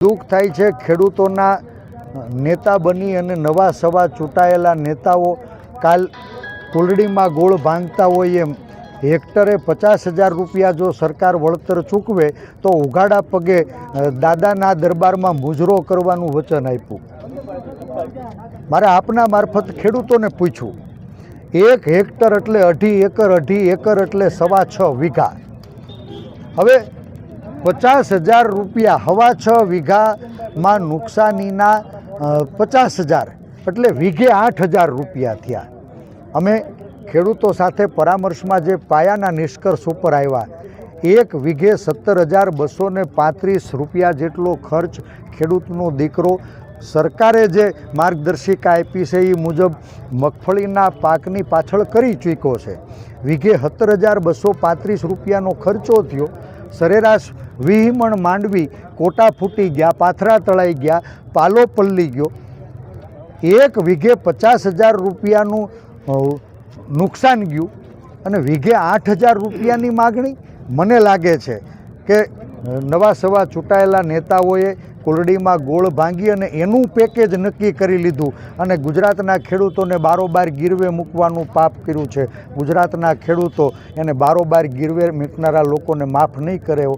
દુઃખ થાય છે ખેડૂતોના નેતા બની અને નવા સવા ચૂંટાયેલા નેતાઓ કાલ કુલડીમાં ગોળ ભાંગતા હોય એમ. હેક્ટરે પચાસ હજાર રૂપિયા જો સરકાર વળતર ચૂકવે, તો ઉઘાડા પગે દાદાના દરબારમાં મુજરો કરવાનું વચન આપ્યું. મારે આપના મારફત ખેડૂતોને પૂછ્યું એક હેક્ટર એટલે અઢી એકર અઢી એકર એટલે સવા છ વીઘા. હવે પચાસ હજાર રૂપિયા હવા છ વીઘામાં નુકસાનીના પચાસ હજાર એટલે વીઘે આઠ હજાર રૂપિયા થયા. અમે ખેડૂતો સાથે પરામર્શમાં જે પાયાના નિષ્કર્ષ ઉપર આવ્યા, એક વીઘે સત્તર હજાર બસો પાંત્રીસ રૂપિયા જેટલો ખર્ચ ખેડૂતનો દીકરો સરકારે જે માર્ગદર્શિકા આપી છે એ મુજબ મગફળીના પાકની પાછળ કરી ચૂક્યો છે. વીઘે સત્તર હજાર બસો પાંત્રીસ રૂપિયાનો ખર્ચો થયો. સરેરાશ વિહીમણ માંડવી કોટા ફૂટી ગયા, પાથરા તળાઈ ગયા, પાલો પલ્લી ગયો. એક વીઘે પચાસ હજાર રૂપિયાનું નુકસાન ગયું અને વીઘે આઠ હજાર રૂપિયાની માગણી. મને લાગે છે કે નવા સવા ચૂંટાયેલા નેતાઓએ કોરડીમાં ગોળ ભાંગી અને એનું પેકેજ નક્કી કરી લીધું. અને ગુજરાતના ખેડૂતોને બારોબાર ગીરવે મૂકવાનું પાપ કર્યું છે. ગુજરાતના ખેડૂતો એને બારોબાર ગીરવે મૂકનારા લોકોને માફ નહીં કરે